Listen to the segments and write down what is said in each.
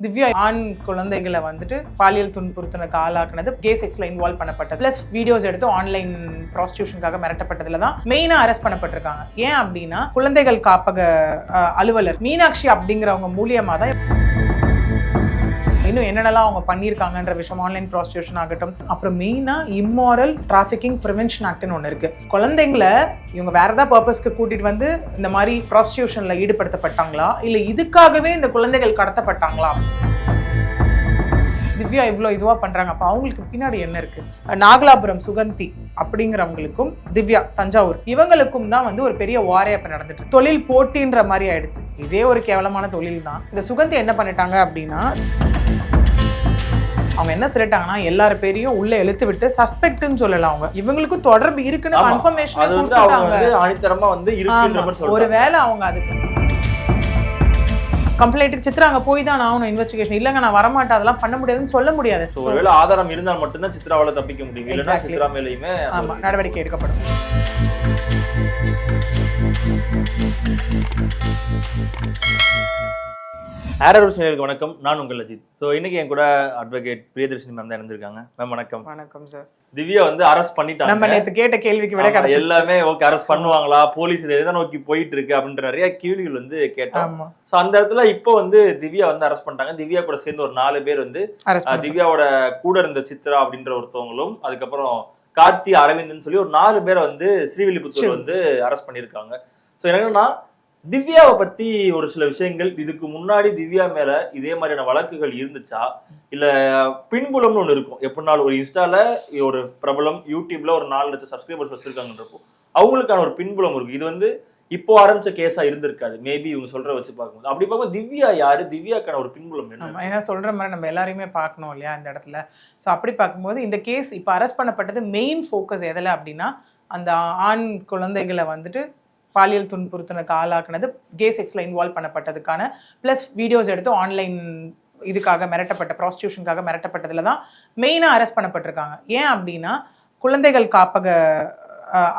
திவ்யா ஆண் குழந்தைகளை வந்துட்டு பாலியல் துன்புறுத்தனுக்கு ஆளாக்குனது கே செக்ஸ்ல இன்வால்வ் பண்ணப்பட்டது. பிளஸ் வீடியோஸ் எடுத்து ஆன்லைன் ப்ராஸ்டியூஷனுக்காக மிரட்டப்பட்டதுல தான் மெயினா அரெஸ்ட் பண்ணப்பட்டிருக்காங்க. ஏன் அப்படின்னா குழந்தைகள் காப்பக அஹ், அலுவலர் மீனாட்சி அப்படிங்கிறவங்க மூலியமா தான் இன்னும் என்னென்னலாம் அவங்க பண்ணியிருக்காங்கன்ற விஷயம் ஆன்லைன் ப்ராஸ்டியூஷன் ஆகட்டும். அப்புறம் மெயினாக இம்மாரல் டிராஃபிக்கிங் ப்ரிவென்ஷன் ஆக்ட்னு ஒன்று இருக்கு. குழந்தைங்களை இவங்க வேற ஏதாவது பர்பஸ்க்கு கூட்டிட்டு வந்து இந்த மாதிரி ப்ராஸ்டியூஷனில் ஈடுபடுத்தப்பட்டாங்களா? இல்லை இதுக்காகவே இந்த குழந்தைகள் கடத்தப்பட்டாங்களா? திவ்யா இவ்வளோ இதுவாக பண்ணுறாங்க அப்போ அவங்களுக்கு பின்னாடி என்ன இருக்கு? நாகலாபுரம் சுகந்தி அப்படிங்கிறவங்களுக்கும் திவ்யா தஞ்சாவூர் இவங்களுக்கும் தான் வந்து ஒரு பெரிய வாரே இப்போ நடந்துட்டு தொழில் போட்டின்ற மாதிரி ஆயிடுச்சு. இதே ஒரு கேவலமான தொழில் தான் இந்த சுகந்தி என்ன பண்ணிட்டாங்க அப்படின்னா அவங்க என்ன சொல்லிட்டாங்கன்னா எல்லார் பேரையும் உள்ள இழுத்து விட்டு சஸ்பெக்ட்னு சொல்லல அவங்க. இவங்களுக்கும் தொடர்பு இருக்குன்னு. கன்ஃபர்மேஷன் கொடுத்துட்டாங்க. வந்து இருக்குன்ற ஒருவேளை அவங்க அதுக்கு கம்ப்ளைண்ட்டுக்கு சித்ரா அங்க போய் தான் ஆகணும் இன்வெஸ்டிகேஷன் இல்லைங்க நான் வரமாட்டேன். அதெல்லாம் பண்ண முடியாதுன்னு சொல்ல முடியாது. ஒருவேளை ஆதாரம் இருந்தால் மட்டும்தான் சித்ராவால தப்பிக்க முடியும். சித்ரா மேலயுமே நடவடிக்கை எடுக்கப்படும். ஆரர் நேயர்களுக்கு வணக்கம். நான் உங்கள் அஜித். ஸோ இன்னைக்கு என் கூட அட்வொகேட் பிரியதர்ஷினி மேம் தான் இருந்திருக்காங்க. மேம் வணக்கம். வணக்கம் சார் திவ்யா வந்து அரெஸ்ட் நம்ம பண்ணிட்டாங்க நேத்து கேட்ட கேள்விக்கு விட கிடைச்சு எல்லாமே ஓகே அரெஸ்ட் பண்ணுவாங்களா? போலீஸ் இதை எதை நோக்கி போயிட்டு இருக்கு அப்படின்ற நிறைய கேள்விகள் வந்து கேட்டோம். ஆமா. ஸோ அந்த இடத்துல இப்போ வந்து திவ்யா வந்து அரெஸ்ட் பண்ணிட்டாங்க. திவ்யா கூட சேர்ந்து ஒரு நாலு பேர் வந்து திவ்யாவோட கூட இருந்த சித்ரா அப்படின்ற ஒருத்தவங்களும் அதுக்கப்புறம் கார்த்தி அரவிந்த்னு சொல்லி ஒரு நாலு பேரை வந்து ஸ்ரீவில்லிபுத்தூர். வந்து அரெஸ்ட் பண்ணியிருக்காங்க. ஸோ என்னன்னா திவ்யாவை பத்தி ஒரு சில விஷயங்கள். இதுக்கு முன்னாடி திவ்யா மேல இதே மாதிரியான வழக்குகள் இருந்துச்சா? இல்ல பின்புலம்னு ஒண்ணு இருக்கும். எப்படினாலும் ஒரு இன்ஸ்டால ஒரு பிரபலம் யூடியூப்ல ஒரு நாலு லட்சம் சப்ஸ்கிரைபர்ஸ் வச்சிருக்காங்கன்றப்போ அவங்களுக்கான ஒரு பின்புலம் இருக்கு. இது வந்து இப்போ ஆரம்பிச்ச கேஸா இருந்திருக்காது. மேபி இவங்க சொல்ற வச்சு பார்க்கும்போது. அப்படி பார்க்கும்போது திவ்யா யாரு? திவ்யாக்கான ஒரு பின்புலம் என்ன? ஏன்னா சொல்ற மாதிரி நம்ம எல்லாரையுமே பார்க்கணும் இல்லையா இந்த இடத்துல. ஸோ அப்படி பார்க்கும்போது இந்த கேஸ் இப்போ அரெஸ்ட் பண்ணப்பட்டது மெயின் ஃபோக்கஸ் எதில் அப்படின்னா அந்த ஆண் குழந்தைகளை வந்துட்டு பாலியல் துன்புறுத்தனுக்கு ஆளாக்குனது கே செக்ஸில் இன்வால்வ் பண்ணப்பட்டதுக்கான ப்ளஸ் வீடியோஸ் எடுத்து ஆன்லைன் இதுக்காக மிரட்டப்பட்ட ப்ராஸ்டியூஷனுக்காக மிரட்டப்பட்டதில் தான் மெயினாக அரெஸ்ட் பண்ணப்பட்டிருக்காங்க. ஏன் அப்படின்னா குழந்தைகள் காப்பக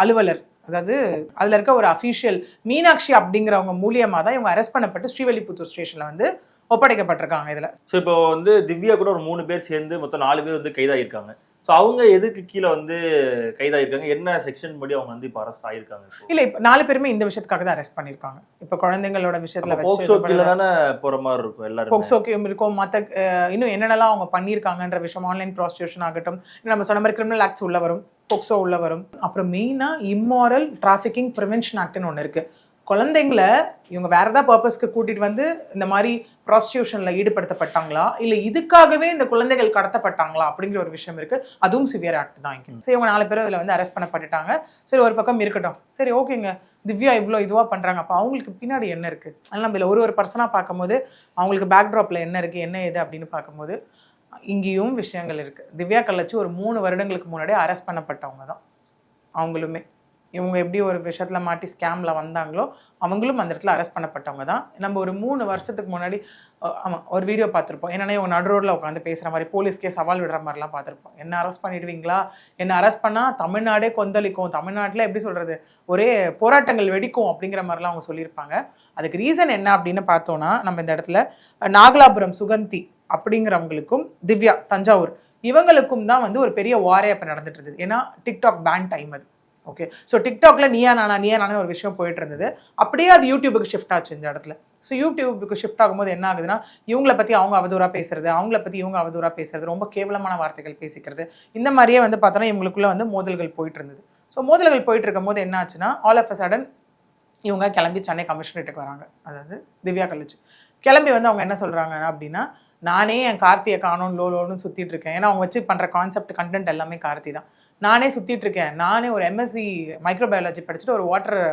அலுவலர் அதாவது அதில் இருக்க ஒரு அஃபீஷியல் மீனாட்சி அப்படிங்கிறவங்க மூலியமாக தான் இவங்க அரெஸ்ட் பண்ணப்பட்டு ஸ்ரீவல்லிபுத்தூர் ஸ்டேஷனில் வந்து ஒப்படைக்கப்பட்டிருக்காங்க இதில். ஸோ இப்போ வந்து திவ்யா கூட ஒரு மூணு பேர் சேர்ந்து மொத்தம் நாலு பேர் வந்து கைதாகிருக்காங்க ஸோ அவங்க எதுக்கு கீழே வந்து கைதாகிருக்காங்க என்ன செக்ஷன் படி அவங்க வந்து இப்போ அரெஸ்ட் ஆயிருக்காங்க? இல்ல இப்ப நாலு பேருமே இந்த விஷயத்துக்காக தான் அரெஸ்ட் பண்ணிருக்காங்க இப்ப குழந்தைங்களோட விஷயத்துல போக்சோ கீழே. தானே போற மாதிரி இருக்கும் எல்லாரும்? போக்சோக்கும் இருக்கும். மத்த அஹ், இன்னும் என்னென்னலாம் அவங்க பண்ணியிருக்காங்கன்ற விஷயம் ஆன்லைன் ப்ராஸ்டியூஷன் ஆகட்டும் நம்ம சொன்ன மாதிரி கிரிமினல் ஆக்ட்ஸ் உள்ள வரும் போக்சோ உள்ள வரும். அப்புறம் மெயினா இம்மாரல் டிராஃபிக்கிங் ப்ரிவென்ஷன் ஆக்ட்னு ஒன்று இருக்கு. குழந்தைங்களை இவங்க வேற ஏதாவது பர்பஸ்க்கு கூட்டிட்டு வந்து இந்த மாதிரி ப்ராஸ்டியூஷன்ல ஈடுபடுத்தப்பட்டாங்களா? இல்ல இதுக்காகவே இந்த குழந்தைகள் கடத்தப்பட்டாங்களா? அப்படிங்கிற ஒரு விஷயம் இருக்கு. அதுவும் சிவியர் ஆக்ட் தான் சரி இவங்க நாலு பேரும் இதுல வந்து அரெஸ்ட் பண்ணப்பட்டுட்டாங்க. சரி ஒரு பக்கம் இருக்கட்டும். சரி ஓகேங்க. திவ்யா இவ்வளோ இதுவாக பண்ணுறாங்க அப்போ அவங்களுக்கு பின்னாடி என்ன இருக்குது அதனால் நம்ம இதில் ஒரு ஒரு பர்சனாக பார்க்கும்போது அவங்களுக்கு பேக்ட்ராப்பில் என்ன இருக்குது என்ன இது அப்படின்னு பார்க்கும்போது இங்கேயும் விஷயங்கள் இருக்குது திவ்யா கள்ளச்சி ஒரு மூணு வருடங்களுக்கு முன்னாடி அரெஸ்ட் பண்ணப்பட்டவங்க தான். அவங்களுமே. இவங்க எப்படி ஒரு விஷயத்தில் மாட்டி ஸ்கேமில் வந்தாங்களோ அவங்களும் அந்த இடத்துல அரெஸ்ட் பண்ணப்பட்டவங்க தான். நம்ம ஒரு மூணு வருஷத்துக்கு முன்னாடி ஆமாம் ஒரு வீடியோ பார்த்துருப்போம். என்னென்னா இவங்க நடு ரோட்டில் உட்காந்து பேசுகிற மாதிரி போலீஸ்க்கே சவால் விடுற மாதிரிலாம் பார்த்துருப்போம். என்ன அரெஸ்ட் பண்ணிடுவீங்களா? என்ன அரெஸ்ட் பண்ணால் தமிழ்நாடே கொந்தளிக்கும். தமிழ்நாட்டில் எப்படி சொல்கிறது ஒரே போராட்டங்கள் வெடிக்கும் அப்படிங்கிற மாதிரிலாம் அவங்க சொல்லியிருப்பாங்க. அதுக்கு ரீசன் என்ன அப்படின்னு பார்த்தோன்னா நம்ம இந்த இடத்துல நாகலாபுரம் சுகந்தி அப்படிங்கிறவங்களுக்கும் திவ்யா தஞ்சாவூர் இவங்களுக்கும் தான் வந்து ஒரு பெரிய வாரே அப்போ நடந்துட்டு இருந்தது ஏன்னா டிக்டாக் பேன் டைம் அது. ஓகே ஸோ டிக்டாக்ல நீயா நானா நீயா நானே ஒரு விஷயம் போயிட்டு இருந்தது அப்படியே அது யூடியூபுக்கு ஷிஃப்ட் ஆச்சு இந்த இடத்துல. ஸோ யூடியூபுக்கு ஷிஃப்ட் ஆகும்போது என்ன ஆகுதுன்னா இவங்கள பற்றி அவங்க அவதூறாக பேசுறது அவங்கள பற்றி இவங்க அவதூறாக பேசுறது ரொம்ப கேவலமான வார்த்தைகள் பேசிக்கிறது இந்த மாதிரியே வந்து பார்த்தோன்னா இவங்களுக்குள்ள வந்து மோதல்கள் போயிட்டு இருந்தது ஸோ மோதல்கள் போயிட்டு இருக்கும்போது என்ன ஆச்சுன்னா ஆல் ஆஃப் அ சடன் இவங்க கிளம்பி சென்னை கமிஷனரேட்டுக்கு வராங்க. அதாவது திவ்யா கழிச்சு கிளம்பி வந்து அவங்க என்ன சொல்றாங்க அப்படின்னா நானே என் கார்த்தியை காணும் லோ லோன்னு சுற்றிட்டு இருக்கேன் ஏன்னா அவங்க வச்சு பண்ணுற கான்செப்ட் கண்டென்ட் எல்லாமே கார்த்தி தான். நானே சுற்றிட்டு இருக்கேன். நானே ஒரு எம்எஸ்சி மைக்ரோபயாலஜி படிச்சுட்டு ஒரு வாட்டர்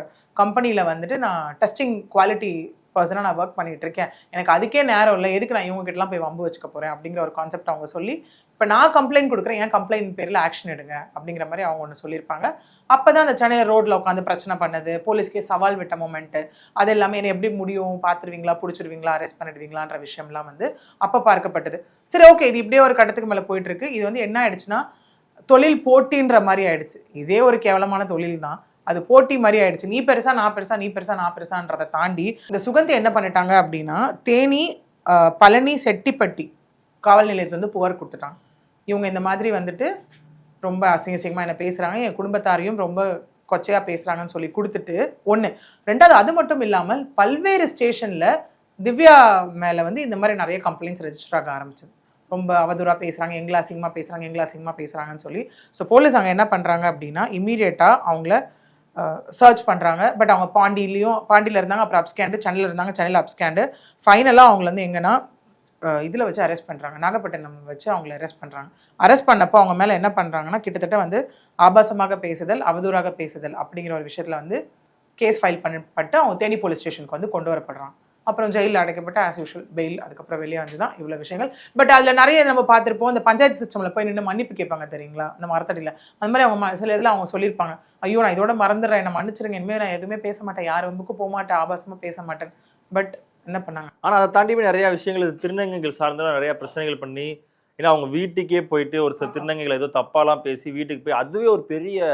கம்பெனியில் வந்துட்டு நான் டெஸ்டிங் குவாலிட்டி பர்சனாக நான் ஒர்க் பண்ணிகிட்டு இருக்கேன். எனக்கு அதுக்கே நேரம் இல்லை. எதுக்கு நான் இவங்ககிட்டலாம் போய் வம்பு வச்சுக்க போகிறேன் அப்படிங்கிற ஒரு கான்செப்ட் அவங்க சொல்லி இப்போ நான் கம்ப்ளைண்ட் கொடுக்குறேன் ஏன் கம்ப்ளைண்ட் பேரில் ஆக்ஷன் எடுங்க அப்படிங்கிற மாதிரி அவங்க ஒன்று சொல்லியிருப்பாங்க. அப்போ தான் அந்த சென்னை ரோட்டில் உட்காந்து பிரச்சனை பண்ணது போலீஸ்க்கே சவால் விட்ட மொமெண்ட்டு அது எல்லாமே என்ன எப்படி முடியும்? பார்த்துருவீங்களா? பிடிச்சிருவீங்களா? அரெஸ்ட் பண்ணிடுவீங்களான்ற விஷயம்லாம் வந்து அப்போ பார்க்கப்பட்டது. சரி ஓகே இது இப்படியே ஒரு கட்டத்துக்கு மேலே போயிட்டுருக்கு இது வந்து என்ன ஆயிடுச்சுன்னா தொழில் போட்டின்ற மாதிரி ஆயிடுச்சு. இதே ஒரு கேவலமான தொழில் தான் அது போட்டி மாதிரி ஆயிடுச்சு. நீ பெருசா நான் பெருசா நீ பெருசா நான் பெருசான்றதை தாண்டி இந்த சுகந்தி என்ன பண்ணிட்டாங்க அப்படின்னா தேனி பழனி செட்டிப்பட்டி காவல் நிலையத்துலேருந்து புகார் கொடுத்துட்டாங்க. இவங்க இந்த மாதிரி வந்துட்டு ரொம்ப அசிங்க அசிங்கமாக என்ன பேசுகிறாங்க என் குடும்பத்தாரையும் ரொம்ப கொச்சையாக பேசுகிறாங்கன்னு சொல்லி கொடுத்துட்டு ஒன்று ரெண்டாவது அது மட்டும் இல்லாமல் பல்வேறு ஸ்டேஷனில் திவ்யா மேலே வந்து இந்த மாதிரி நிறைய கம்ப்ளைண்ட்ஸ் ரெஜிஸ்டர் ஆக ஆரம்பிச்சது. ரொம்ப அவதூறாக பேசுகிறாங்க எங்களை அசிங்கமாக பேசுகிறாங்க எங்களை அசிங்கமாக பேசுகிறாங்கன்னு சொல்லி. ஸோ போலீஸ் அங்கே என்ன பண்ணுறாங்க அப்படின்னா இமீடியட்டாக அவங்கள சர்ச் பண்ணுறாங்க பட் அவங்க பாண்டிலையும் பாண்டியில் இருந்தாங்க அப்புறம் அப்ஸ்கேண்டு சென்னையில் இருந்தாங்க சென்னையில் அப்ஸ்கேண்டு ஃபைனலாக அவங்கள வந்து எங்கன்னா இதில் வச்சு அரெஸ்ட் பண்ணுறாங்க நாகப்பட்டினம் வச்சு அவங்கள அரெஸ்ட் பண்ணுறாங்க அரெஸ்ட் பண்ணப்போ அவங்க மேலே என்ன பண்ணுறாங்கன்னா கிட்டத்தட்ட வந்து ஆபாசமாக பேசுதல் அவதூறாக பேசுதல் அப்படிங்கிற ஒரு விஷயத்தில் வந்து கேஸ் ஃபைல் பண்ணப்பட்டு அவங்க தேனி போலீஸ் ஸ்டேஷனுக்கு வந்து கொண்டு வரப்படுறாங்க. அப்புறம் ஜெயிலில் அடைக்கப்பட்ட ஆஸ் யூஷுவல் பெயில் அதுக்கப்புறம் வெளியே வந்து தான் இவ்வளோ விஷயங்கள். பட் அதில் நிறைய நம்ம பார்த்துருப்போம் இந்த பஞ்சாயத்து சிஸ்டமில் போய் நின்று மன்னிப்பு கேட்பாங்க தெரியுங்களா? அந்த மரத்தடியில். அந்த மாதிரி அவங்க ம- சில இதில் அவங்க சொல்லியிருப்பாங்க. ஐயோ நான் இதோட மறந்துடுறேன் என்ன மன்னிச்சிருங்க. இனிமேல் நான் எதுவுமே பேச மாட்டேன். யார் வம்புக்கு போக மாட்டேன் ஆபாசமாக பேச மாட்டேன். பட் என்ன பண்ணாங்க? ஆனால் அதை தாண்டி நிறைய விஷயங்கள் இது திருநங்கைகள் சார்ந்த நிறைய பிரச்சனைகள் பண்ணி ஏன்னா அவங்க வீட்டுக்கே போயிட்டு ஒரு சில திருநங்கைகள் ஏதோ தப்பாலாம் பேசி வீட்டுக்கு போய் அதுவே ஒரு பெரிய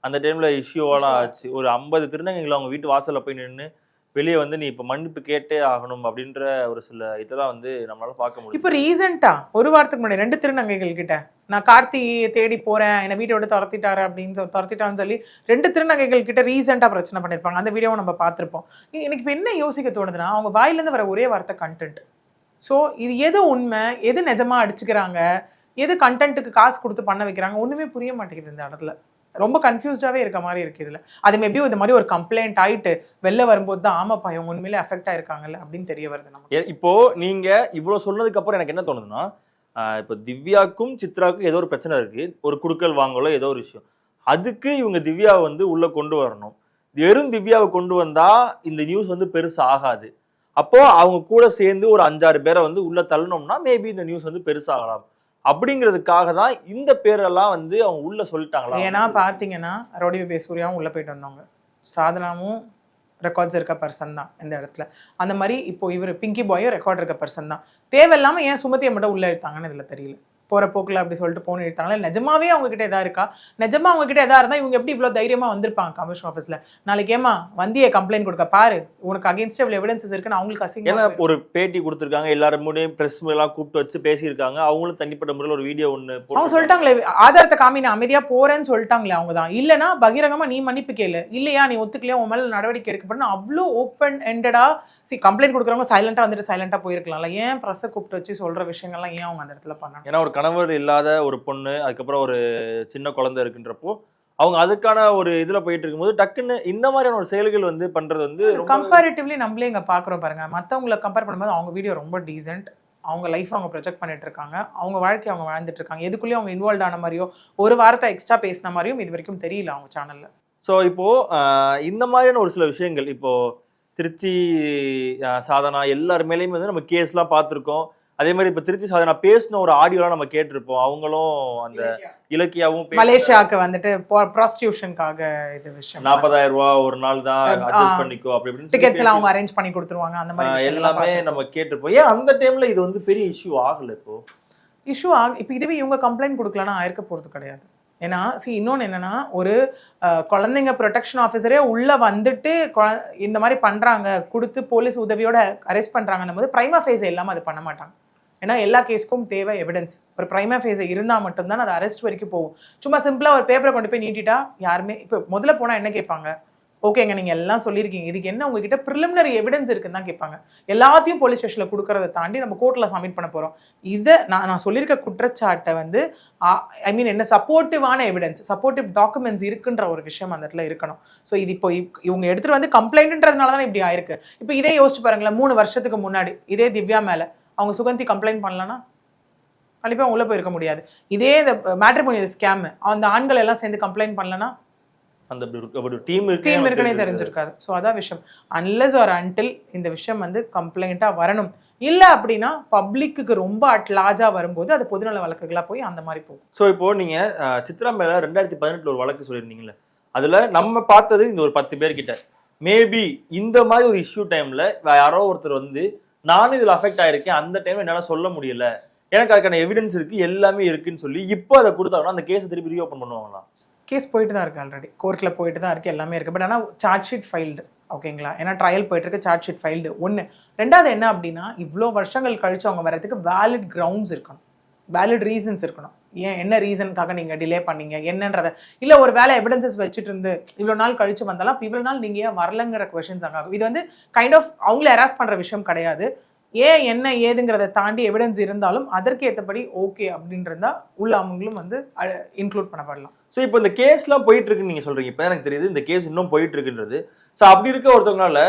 அந்த டைமில் இஷ்யூவெல்லாம் ஆச்சு. ஒரு ஐம்பது திருநங்கைகள் அவங்க வீட்டு வாசலில் போய் நின்று வெளியே வந்து நீ இப்ப மன்னிப்பு கேட்டே ஆகணும் அப்படின்ற ஒரு சில இதெல்லாம் வந்து நம்மளால பார்க்க முடியும் இப்போ ரீசெண்டா ஒரு வாரத்துக்கு முன்னாடி ரெண்டு திருநங்கைகள் கிட்ட நான் கார்த்தியை தேடி போறேன் என்னை வீட்டை விட்டு துரத்திட்டாரு அப்படின்னு சொல்லி துரத்திட்டான்னு சொல்லி ரெண்டு திருநங்கைகள் கிட்ட ரீசெண்டா பிரச்சனை பண்ணிருப்பாங்க. அந்த வீடியோவை நம்ம பார்த்துருப்போம். எனக்கு இப்போ என்ன யோசிக்க தோணுதுன்னா அவங்க வாயிலேருந்து வர ஒரே வார்த்தை கண்டென்ட் ஸோ இது எது உண்மை? எது நிஜமா அடிச்சுக்கிறாங்க? எது கண்டென்ட்டுக்கு காசு கொடுத்து பண்ண வைக்கிறாங்க? ஒண்ணுமே புரிய மாட்டேங்குது இந்த இடத்துல. ரொம்ப கன்ஃபியூஸ்டாகவே இருக்க மாதிரி இருக்குது இதில். அது மேபி இந்த மாதிரி ஒரு கம்ப்ளைண்ட் ஆயிட்டு வெளில வரும்போது தான் ஆமாப்பா இவங்க உண்மையிலே அஃபெக்ட் ஆயிருக்காங்கல்ல அப்படின்னு தெரிய வருது நம்ம இப்போ நீங்க இவ்வளோ சொன்னதுக்கு அப்புறம் எனக்கு என்ன தோணுதுன்னா இப்போ திவ்யாக்கும் சித்ராவுக்கும் ஏதோ ஒரு பிரச்சனை இருக்கு. ஒரு குடுக்கல் வாங்கலோ ஏதோ ஒரு விஷயம். அதுக்கு இவங்க திவ்யாவை வந்து உள்ள கொண்டு வரணும். வெறும் திவ்யாவை கொண்டு வந்தா இந்த நியூஸ் வந்து பெருசு ஆகாது. அப்போ அவங்க கூட சேர்ந்து ஒரு அஞ்சாறு பேரை வந்து உள்ள தள்ளணும்னா மேபி இந்த நியூஸ் வந்து பெருசாகலாம் அப்படிங்கிறதுக்காக தான் இந்த பேரெல்லாம் வந்து அவங்க உள்ள சொல்லிட்டாங்களா? ஏன்னா பார்த்தீங்கன்னா ரோடிவி பேசூரியாவும் உள்ள உள்ளே போயிட்டு வந்தவங்க. சாதனாவும் ரெக்கார்ட்ஸ் இருக்க பர்சன் தான் இந்த இடத்துல. அந்த மாதிரி இப்போ இவர் பிங்கி பாயும் ரெக்கார்ட் இருக்க பர்சன் தான். தேவையில்லாமல் ஏன் சுமதியை மட்டும் உள்ள எடுத்தாங்கன்னு இதில் தெரியல. போகிற போக்கில் அப்படி சொல்லிட்டு போன இழுத்தாங்களா நிஜமாவே அவங்க கிட்ட எதா இருக்கா? நிஜமா அவங்க கிட்ட எதா இருந்தால் இவங்க எப்படி இவ்வளோ தைரியமா வந்திருப்பாங்க கமிஷன் ஆஃபீஸில் நாளைக்கு ஏமா வந்தியை கம்ப்ளைண்ட் கொடுக்க பாரு உனக்கு அகேன்ஸ்ட் இவ்வளோ எவிடன்சஸ் இருக்குன்னு அவங்களுக்கு ஏன்னா அசிங்கம் ஒரு பேட்டி கொடுத்துருக்காங்க எல்லாரும் பிரஸ் எல்லாம் கூப்பிட்டு வச்சு பேசியிருக்காங்க. அவங்களும் தனிப்பட்ட முறையில் ஒரு வீடியோ ஒன்று அவங்க சொல்லிட்டாங்களே ஆதாரத்தை காமி நான் அமைதியா போறேன்னு சொல்லிட்டாங்களே அவங்க தான். இல்லைன்னா பகிரங்கமா நீ மன்னிப்பு கேளு. இல்லையா நீ ஒத்துக்கலையா உன் மேல நடவடிக்கை எடுக்கப்படும். அவ்வளோ ஓப்பன் எண்டடா சி கம்ப்ளைண்ட் கொடுக்குறவங்க சைலண்டா வந்துட்டு சைலண்டா போயிருக்கலாம்ல ஏன் ப்ரெஸ்ஸை கூப்பிட்டு வச்சு சொல்ற விஷயங்கள்லாம் ஏன் அவங்க அந்த இடத்துல பண்ணாங்க ஏன்னா ஒரு கணவர் இல்லாத ஒரு பொண்ணு அதுக்கப்புறம் ஒரு சின்ன குழந்தை இருக்குன்றப்போ அவங்க அதுக்கான ஒரு இதுல போயிட்டு இருக்கும்போது டக்குன்னு இந்த மாதிரியான ஒரு செயல்கள் வந்து பண்றது வந்து கம்பேரிட்டிவ்லி நம்மளே இங்க பாக்குறோம் பாருங்க. மத்தவங்களை கம்பேர் பண்ணும்போது அவங்க வீடியோ ரொம்ப டீசென்ட் அவங்க லைஃப் அவங்க ப்ரொஜெக்ட் பண்ணிட்டு இருக்காங்க. அவங்க வாழ்க்கை அவங்க வாழ்ந்துட்டு இருக்காங்க. எதுக்குள்ளேயும் அவங்க இன்வால்வ் ஆன மாதிரியோ ஒரு வாரத்தை எக்ஸ்ட்ரா பேசின மாதிரியும் இது வரைக்கும் தெரியல அவங்க சேனல்ல ஸோ இப்போ இந்த மாதிரியான ஒரு சில விஷயங்கள் இப்போ திருச்சி சாதனா எல்லார் மேலேயுமே வந்து நம்ம கேஸ்லாம் பார்த்துருக்கோம். அதே மாதிரி இப்போ திருச்சி சாதனா பேசின ஒரு ஆடியோலாம் நம்ம கேட்டிருப்போம். அவங்களும் அந்த இலக்கியாவும் மலேசியாவுக்கு வந்துட்டு ப்ராஸ்டியூஷனுக்காக இது விஷயம். நாற்பதாயிரம் ரூபாய் ஒரு நாள் தான். அட்ஜஸ்ட் பண்ணிக்கோ அப்படி இப்படின்னு டிக்கெட்ஸ் எல்லாம் அவங்க அரேஞ்ச் பண்ணி கொடுத்துருவாங்க. அந்த மாதிரி எல்லாமே நம்ம கேட்டிருப்போம். ஏன் அந்த டைம்ல இது வந்து பெரிய இஷ்யூ ஆகல இப்போ? இஷ்யூ ஆக இப்போ இதுவே இவங்க கம்ப்ளைண்ட் கொடுக்கலன்னா ஆயிருக்க போகிறது கிடையாது. ஏன்னா சி இன்னொன்று என்னன்னா ஒரு குழந்தைங்க ப்ரொடெக்ஷன் ஆஃபீஸரே உள்ள வந்துட்டு இந்த மாதிரி பண்றாங்க கொடுத்து போலீஸ் உதவியோட அரெஸ்ட் பண்றாங்கன்னும் போது பிரைமா ஃபேஸ் இல்லாமல் அது பண்ண மாட்டாங்க. ஏன்னா எல்லா கேஸ்க்கும் தேவை எவிடன்ஸ் ஒரு ப்ரைமா ஃபேஸ் இருந்தால் மட்டும்தான் அது அரெஸ்ட் வரைக்கும் போகும். சும்மா சிம்பிளாக ஒரு பேப்பரை கொண்டு போய் நீட்டிட்டா யாருமே இப்போ முதல்ல போனால் என்ன கேட்பாங்க? ஓகேங்க நீங்கள் எல்லாம் சொல்லியிருக்கீங்க. இதுக்கு என்ன உங்ககிட்ட ப்ரிலிமினரி எவிடன்ஸ் இருக்குன்னு தான் கேட்பாங்க. எல்லாத்தையும் போலீஸ் ஸ்டேஷனில் கொடுக்கறத தாண்டி நம்ம கோர்ட்டில் சப்மிட் பண்ண போகிறோம் இதை நான் நான் சொல்லியிருக்க குற்றச்சாட்டை வந்து ஐ மீன் என்ன சப்போர்ட்டிவான எவிடன்ஸ் சப்போர்ட்டிவ் டாக்குமெண்ட்ஸ் இருக்குன்ற ஒரு விஷயம் அந்த இடத்துல இருக்கணும். ஸோ இது இப்போ இவங்க எடுத்துகிட்டு வந்து கம்ப்ளைண்ட்ன்றதுனால தான் இப்படி ஆயிருக்கு. இப்போ இதே யோசிச்சு பாருங்களேன் மூணு வருஷத்துக்கு முன்னாடி இதே திவ்யா மேலே. அவங்க சுகந்தி கம்ப்ளைண்ட் பண்ணலன்னா கண்டிப்பாக உள்ள போயிருக்க முடியாது. இதே இந்த மேட்ரிமோனியல் ஸ்கேம் அந்த ஆண்கள் எல்லாம் சேர்ந்து கம்ப்ளைண்ட் பண்ணலன்னா அந்த டீம் டீம் இருக்குன்னே தெரிஞ்சிருக்காது. ஸோ அதான் விஷயம். அன்லெஸ் ஒரு அன்டில் இந்த விஷயம் வந்து கம்ப்ளைண்ட்டாக வரணும். இல்லை அப்படின்னா பப்ளிக்கு ரொம்ப அட் லார்ஜாக வரும்போது அது பொதுநல வழக்குகளாக போய் அந்த மாதிரி போகும். ஸோ இப்போ நீங்க அஹ், சித்ரா மேல ரெண்டாயிரத்தி பதினெட்டுல ஒரு வழக்கு சொல்லியிருந்தீங்கல்ல. அதுல நம்ம பார்த்தது இந்த ஒரு பத்து பேர் கிட்ட மேபி இந்த மாதிரி ஒரு இஷ்யூ டைம்ல யாரோ ஒருத்தர் வந்து நானும் இதில் அஃபெக்ட் ஆயிருக்கேன். அந்த டைம் என்னால் சொல்ல முடியல. எனக்கு அதுக்கான எவிடன்ஸ் இருக்கு எல்லாமே இருக்குன்னு சொல்லி இப்போ அதை கொடுத்தாங்கன்னா அந்த கேஸை திருப்பி ரீஓப்பன் பண்ணுவாங்களா? கேஸ் போயிட்டு தான் இருக்கு ஆல்ரெடி கோர்ட்டில் போயிட்டு தான் இருக்கு எல்லாமே இருக்கு. பட் ஆனால் சார்ஜ் ஷீட் ஃபைல்டு ஓகேங்களா ஏன்னா ட்ரையல் போயிட்டு இருக்கு சார்ஜ் ஷீட் ஃபைல்டு ஒன்று ரெண்டாவது என்ன அப்படின்னா இவ்வளோ வருஷங்கள் கழிச்சு அவங்க வரதுக்கு வேலிட் கிரவுண்ட்ஸ் இருக்கணும். வேலிட் ரீசன்ஸ் இருக்கணும். ஏன் என்ன ரீசனுக்காக நீங்க டிலே பண்ணீங்க? என்னன்றத. இல்ல ஒரு வேலை எவிடன்சஸ் வச்சுட்டு இருந்து இவ்வளவு நாள் கழிச்சு வந்தாலும் அப்ப இவ்வளவு நாள் நீங்க ஏன் வரலங்கிற கொஷின்ஸ் அங்க ஆகும். இது வந்து கைண்ட் ஆஃப் அவங்கள ஹராஸ் பண்ற விஷயம் கிடையாது. ஏன் என்ன ஏதுங்கிறத தாண்டி எவிடன்ஸ் இருந்தாலும் அதற்கு ஏற்றபடி ஓகே அப்படின்றதா உள்ள அவங்களும் வந்து இன்க்ளூட் பண்ணப்படலாம். ஸோ இப்போ இந்த கேஸ்லாம் போயிட்டு இருக்குன்னு நீங்க சொல்றீங்க. இப்போ எனக்கு தெரியுது இந்த கேஸ் இன்னும் போயிட்டு இருக்குன்றது ஸோ அப்படி இருக்க ஒருத்தவங்களால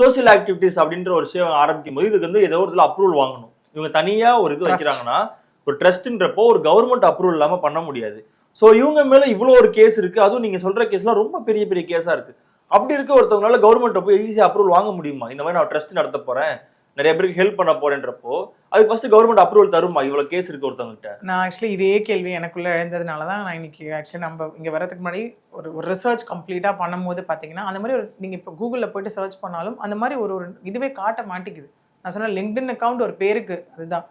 சோஷியல் ஆக்டிவிட்டிஸ் அப்படின்ற ஒரு விஷயம் ஆரம்பிக்கும் போது இதுக்கு வந்து ஏதோ ஒரு இதில் அப்ரூவல் வாங்கணும். இவங்க தனியா ஒரு இது. வைக்கிறாங்கன்னா ஒரு ட்ரஸ்ட்ன்றப்போ ஒரு கவர்மெண்ட் அப்ரூவல் இல்லாமல் பண்ண முடியாது. ஸோ இவங்க மேலே இவ்வளோ ஒரு கேஸ் இருக்குது அதுவும் நீங்கள் சொல்கிற கேஸ்லாம் ரொம்ப பெரிய பெரிய கேஸாக இருக்குது அப்படி இருக்க ஒருத்தவங்களால கவர்மெண்ட் போய் ஈஸியாக அப்ரூவல் வாங்க முடியுமா? இந்த மாதிரி நான் ட்ரஸ்ட் நடத்த போகிறேன் நிறைய பேருக்கு ஹெல்ப் பண்ண போறேன்றப்போ அது ஃபர்ஸ்ட் கவர்மெண்ட் அப்ரூவல் தருமா? இவ்வளவு கேஸ் இருக்கு ஒருத்தவங்ககிட்ட. நான் ஆக்சுவலி இதே கேள்வி எனக்குள்ள எழுந்ததுனால தான் நான் இன்னைக்கு ஆக்சுவலி நம்ம இங்கே வரதுக்கு முன்னாடி ஒரு ஒரு ரிசர்ச் கம்ப்ளீட்டாக பண்ணும்போது பார்த்தீங்கன்னா அந்த மாதிரி ஒரு நீங்கள் இப்போ கூகுளில் போயிட்டு சர்ச் பண்ணாலும் அந்த மாதிரி ஒரு ஒரு இதுவே காட்ட மாட்டேங்குது. நான் சொன்ன லிங்க்டின் அக்கௌண்ட் ஒரு பேருக்கு. அதுதான்.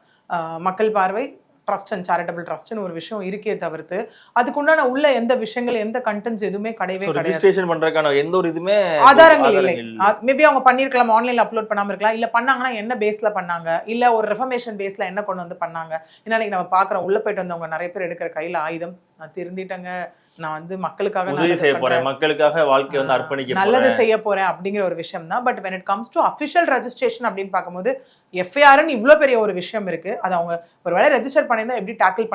மக்கள் பார்வை ட்ரஸ்ட் அண்ட் சேரிட்டபிள் ட்ரஸ்ட்னு ஒரு விஷயம் இருக்கே தவிர்த்து அதுக்குண்டான உள்ள எந்த விஷயங்கள் எந்த கண்டென்ட்ஸ் எதுவுமே கிடையவே ரெஜிஸ்ட்ரேஷன் பண்றதுக்கான எந்த ஒரு இதுமே ஆதாரங்கள் இல்லை. மேபி அவங்க பண்ணிருக்கலாம் ஆன்லைன்ல அப்லோட் பண்ணாம இருக்கலாம். இல்ல பண்ணாங்கன்னா என்ன பேஸ்ல பண்ணாங்க? இல்ல ஒரு ரெஃபர்மேஷன் பேஸ்ல என்ன கொண்டு வந்து பண்ணாங்க? இன்னைக்கு நம்ம பாக்குறோம் உள்ள போயிட்டு வந்தவங்க நிறைய பேர் எடுக்கிற கையில ஆயுதம். நான் திருந்திட்டேங்க. நான் வந்து மக்களுக்காக உதவி நல்லது செய்ய. போறேன். மக்களுக்காக வாழ்க்கையை வந்து அர்ப்பணிக்க நல்லது செய்ய போறேன் அப்படிங்கிற ஒரு விஷயம் தான் but when it comes to official registration அப்படின்னு பார்க்கும்போது எஃப்ஐஆர்னு இவ்ளோ பெரிய ஒரு விஷயம் இருக்கு. அது அவங்க ஒருவேளை ரெஜிஸ்டர் பண்ணியிருந்தா எப்படி டேக்கிள்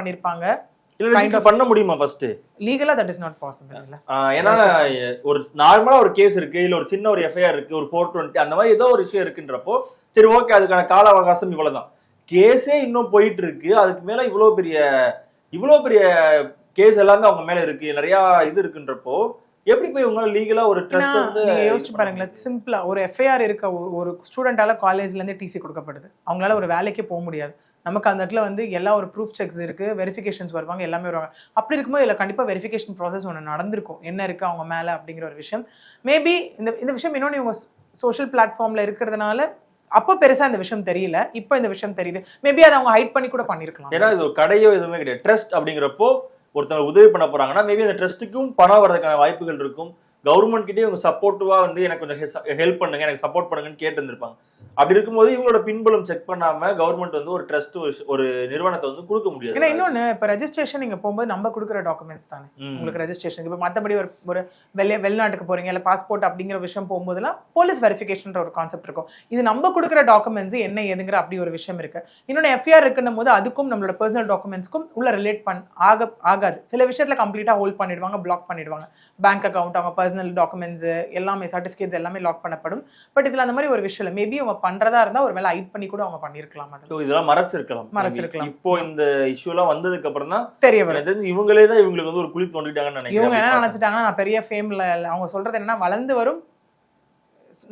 of- பண்ண முடியுமா ஃபர்ஸ்ட் லீகலா தட் இஸ் நாட் பாசிபிள் ஏன்னா ஒரு நார்மலா ஒரு கேஸ் இருக்கு இல்ல ஒரு சின்ன ஒரு எஃப்ஐஆர் இருக்கு ஒரு ஃபோர் டுவெண்ட்டி அந்த மாதிரி ஏதோ ஒரு விஷயம் இருக்குன்றப்போ சரி ஓகே அதுக்கான கால அவகாசம் இவ்வளவுதான். கேஸே இன்னும் போயிட்டு இருக்கு அதுக்கு மேல இவ்வளவு பெரிய இவ்வளவு பெரிய கேஸ் எல்லாமே அவங்க மேல இருக்கு நிறைய இது இருக்குன்றப்போ எப்படி போய் உங்களால லீகலா ஒரு ஏன்னா, ட்ரஸ்ட் வந்து நீங்க யோசிச்சு பாருங்களேன்? சிம்பிளா ஒரு எஃப்ஐஆர் இருக்க ஒரு- ஸ்டூடெண்டால காலேஜ்ல இருந்து டிசி கொடுக்கப்படுது. அவங்களால ஒரு வேலைக்கே போக முடியாது. நமக்கு அந்த இடத்துல வந்து எல்லா ஒரு ப்ரூஃப் செக்ஸ் இருக்கு வெரிஃபிகேஷன்ஸ் வருவாங்க எல்லாமே வருவாங்க. அப்படி இருக்கும்போது இதுல கண்டிப்பா வெரிஃபிகேஷன் ப்ராசஸ் ஒன்று நடந்திருக்கும். என்ன இருக்கு அவங்க மேல அப்படிங்கிற ஒரு விஷயம். மேபி இந்த இந்த விஷயம் இன்னொன்று இவங்க சோஷியல் பிளாட்ஃபார்ம்ல இருக்கிறதுனால அப்போ பெருசா இந்த விஷயம் தெரியல இப்போ இந்த விஷயம் தெரியுது. மேபி அதை அவங்க ஹைட் பண்ணி கூட பண்ணிருக்கலாம். ஏன்னா இது கடையோ எதுவுமே கிடையாது. ட்ரஸ்ட் அப்படிங்கிறப்போ ஒருத்தவங்க உதவி பண்ண போறாங்கன்னா மேபி அந்த ட்ரஸ்ட்டுக்கும் பணம் வர்றதுக்கான வாய்ப்புகள் இருக்கும். கவர்மெண்ட் கிட்டே இவங்க சப்போர்ட்டிவா வந்து எனக்கு கொஞ்சம் ஹெல்ப் பண்ணுங்க எனக்கு சப்போர்ட் பண்ணுங்கன்னு கேட்டு இருந்திருப்பாங்க அப்படி இருக்கும்போது இவங்களோட பின்புலம் செக் பண்ணாம கவர்மெண்ட் வந்து ஒரு ட்ரஸ்ட் ஒரு நிறுவனத்தை வந்து கொடுக்க முடியாது. இன்னொன்னு இப்போ ரெஜிஸ்ட்ரேஷன் நீங்க போகும்போது நம்ம கொடுக்குற டாக்குமெண்ட்ஸ் தானே. உங்களுக்கு ரெஜிஸ்ட்ரேஷன் இப்போ மற்றபடி ஒரு ஒரு வெளிய வெளிநாட்டுக்கு போறீங்க இல்லை பாஸ்போர்ட் அப்படிங்கிற விஷயம் போகும்போதெல்லாம் போலீஸ் வெரிஃபிகேஷன்ற ஒரு கான்செப்ட் இருக்கும். இது நம்ம கொடுக்குற டாக்குமெண்ட்ஸ் என்ன ஏதுங்கிற அப்படி ஒரு விஷயம் இருக்கு. இன்னொன்று எஃப்ஐஆர் இருக்குன்னும் போது அதுக்கும் நம்மளோட பர்சனல் டாக்குமெண்ட்ஸ்க்கும் உள்ள ரிலேட் பண் ஆக ஆகாது. சில விஷயத்துல கம்ப்ளீட்டாக ஹோல்ட் பண்ணிடுவாங்க பிளாக் பண்ணிடுவாங்க. பேங்க் அக்கௌண்ட் அவங்க பர்சனல் டாக்குமெண்ட்ஸ் எல்லாமே சர்டிஃபிகேட்ஸ் எல்லாமே லாக் பண்ணப்படும். பட் இதுல அந்த மாதிரி ஒரு விஷயம் இல்லை. மேபி அவங்க பண்றதா இருந்தா ஒரு வேலை ஹைட் பண்ணி கூட அவங்க பண்ணியிருக்கலாம் So இதெல்லாம் மறைச்சிருக்கலாம். மறைச்சிருக்கலாம். இப்போ இந்த இஷ்யூ எல்லாம் வந்ததுக்கு அப்புறம் தான் தெரிய தெரிஞ்சு இவங்களே தான் இவங்களுக்கு வந்து ஒரு குழி தோண்டிட்டாங்கன்னு இவங்க என்ன நினைக்கிறேன் நினைச்சிட்டாங்கன்னா நான் பெரிய ஃபேம்ல அவங்க சொல்றது என்னன்னா வளர்ந்து வரும்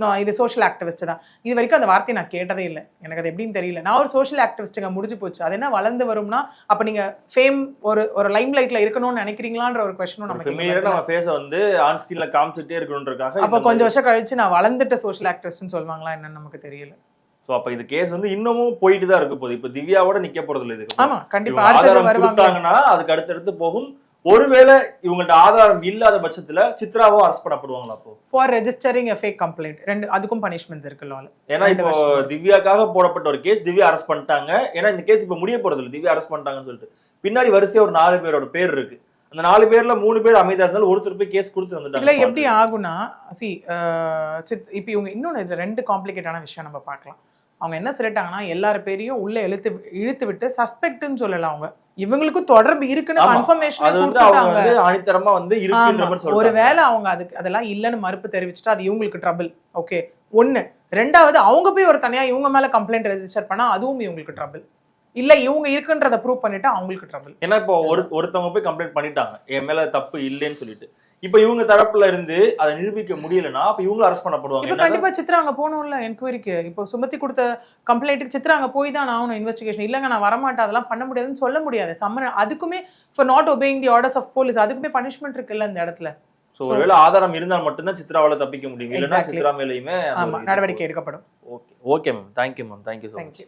நான் இது சோஷியல் ஆக்டிவிஸ்ட் தான். இது வரைக்கும் அந்த வார்த்தையை நான் கேட்டதே இல்லை. எனக்கு அது எப்படின்னு தெரியல. நான் ஒரு சோஷியல் ஆக்டிவிஸ்ட்டுங்க முடிஞ்சு போச்சு. அது என்ன வளர்ந்து வரும்னா அப்ப நீங்க ஃபேம் ஒரு ஒரு லைம் லைட்ல இருக்கணும்னு நினைக்கிறீங்களான்ற ஒரு கொஸ்டினும் வருது. நம்ம ஃபேஸ வந்து ஆன் ஸ்கிரீன்ல காமிச்சிட்டே இருக்கணுன்றதுக்காக அப்ப கொஞ்சம் வருஷம் கழிச்சு நான் வளர்ந்துட்ட சோஷியல் ஆக்டிவிஸ்ட்னு சொல்லுவாங்களா என்னன்னு நமக்கு தெரியல. சோ அப்ப இது கேஸ் வந்து இன்னமும் போயிட்டு தான் இருக்க போகுது. இப்ப திவ்யாவோட நிக்க போறது இல்லை இதுக்கு ஆமா கண்டிப்பா. இவங்க அடுத்தது ஆதாரம் வருவாங்க. கொடுத்தாங்கன்னா அதுக்கு அடுத்தடுத்து போகும். ஒருவேளை இவங்கள்ட்ட ஆதாரம் இல்லாத பட்சத்துல சித்ராவும் அரெஸ்ட் பண்ணப்படுவாங்களா அப்போ? For registering a fake complaint ரெண்டு அதுக்கும் பனிஷ்மெண்ட்ஸ் இருக்கு லால ஏன்னா இப்போ. திவ்யாக்காக போடப்பட்ட ஒரு கேஸ் திவ்யா அரெஸ்ட் பண்ணிட்டாங்க. ஏன்னா இந்த கேஸ் இப்ப முடிய போறது இல்லை திவ்யா அரெஸ்ட் பண்ணிட்டாங்கன்னு சொல்லிட்டு. பின்னாடி வரிசையா ஒரு நாலு பேரோட பேர் இருக்கு. அந்த நாலு பேர்ல மூணு பேர் அமைதியா இருந்தாலும் ஒருத்தர் போய் கேஸ் கொடுத்து வந்துட்டாங்க. எப்படி ஆகும்னா சி இப்போ இவங்க இன்னொன்று இதுல ரெண்டு காம்ப்ளிகேட்டான விஷயம் நம்ம பார்க்கலாம். அவங்க என்ன சொல்லிட்டாங்கன்னா எல்லார் பேரையும் உள்ள இழுத்து இழுத்து விட்டு சஸ்பெக்ட்னு சொல்லலாம் அவங்க. இவங்களுக்கும் தொடர்பு இருக்குன்னு. கன்ஃபர்மேஷன் அது வந்து அவங்க வந்து ஆணித்தரமா வந்து இருக்குன்ற ஒருவேளை அவங்க அதுக்கு அதெல்லாம் இல்லைன்னு மறுப்பு தெரிவிச்சுட்டா அது இவங்களுக்கு ட்ரபிள் ஓகே ஒண்ணு. ரெண்டாவது அவங்க போய் ஒரு தனியா இவங்க மேல கம்ப்ளைண்ட் ரெஜிஸ்டர் பண்ணா அதுவும் இவங்களுக்கு ட்ரபிள் இல்ல இவங்க இருக்குன்றத ப்ரூவ் பண்ணிட்டா அவங்களுக்கு ட்ரபிள் ஏன்னா இப்போ ஒரு ஒருத்தவங்க போய் கம்ப்ளைண்ட் பண்ணிட்டாங்க. என் மேல தப்பு இல்லைன்னு சொல்லிட்டு. இப்போ இவங்க தரப்புல இருந்து அதை நிரூபிக்க முடியலன்னா அப்ப இவங்களும் அரெஸ்ட் பண்ணப்படுவாங்க. இப்ப கண்டிப்பா சித்ரா அங்க போகணும்ல என்கொயரிக்கு இப்போ சுமத்தி கொடுத்த கம்ப்ளைண்ட்டுக்கு சித்ரா அங்க போய் தான் ஆகணும் இன்வெஸ்டிகேஷன் இல்லங்க நான் வரமாட்டேன் அதெல்லாம் பண்ண முடியாதுன்னு சொல்ல முடியாது. சம்மன் அதுக்குமே for not obeying the orders of police அதுக்குமே பனிஷ்மெண்ட் இருக்குல்ல இந்த இடத்துல. சோ ஒருவேளை ஆதாரம் இருந்தால் மட்டும்தான் சித்ராவால தப்பிக்க முடியும். இல்லைன்னா. சித்ரா மேலயுமே நடவடிக்கை எடுக்கப்படும். Okay. Okay ma'am thank you ma'am thank you so thank you